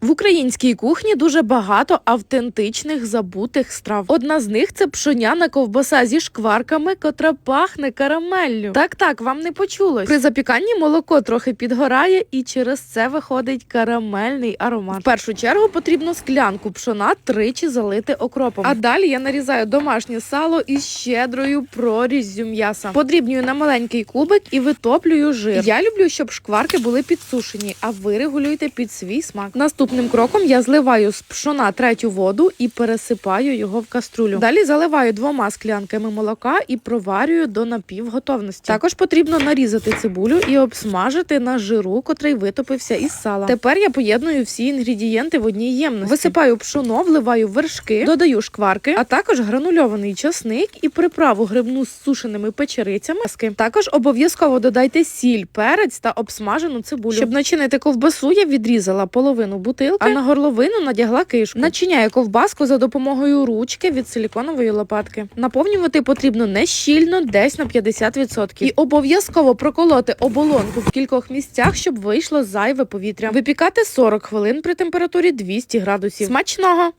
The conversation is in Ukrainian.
В українській кухні дуже багато автентичних забутих страв. Одна з них це пшоняна ковбаса зі шкварками, котра пахне карамеллю. Так, так, вам не почулось. При запіканні молоко трохи підгорає, і через це виходить карамельний аромат. В першу чергу потрібно склянку пшона тричі залити окропом. А далі я нарізаю домашнє сало із щедрою проріззю м'яса. Подрібнюю на маленький кубик і витоплюю жир. Я люблю, щоб шкварки були підсушені, а ви регулюйте під свій смак. Наступним кроком я зливаю з пшона третю воду і пересипаю його в каструлю. Далі заливаю двома склянками молока і проварюю до напівготовності. Також потрібно нарізати цибулю і обсмажити на жиру, котрий витопився із сала. Тепер я поєдную всі інгредієнти в одній ємності. Висипаю пшоно, вливаю вершки, додаю шкварки, а також гранульований часник і приправу грибну з сушеними печерицями. Також обов'язково додайте сіль, перець та обсмажену цибулю. Щоб начинити ковбасу, я відрізала половину бутилки, а на горловину надягла кишку. Начиняє ковбаску за допомогою ручки від силіконової лопатки. Наповнювати потрібно не щільно, десь на 50%. І обов'язково проколоти оболонку в кількох місцях, щоб вийшло зайве повітря. Випікати 40 хвилин при температурі 200 градусів. Смачного!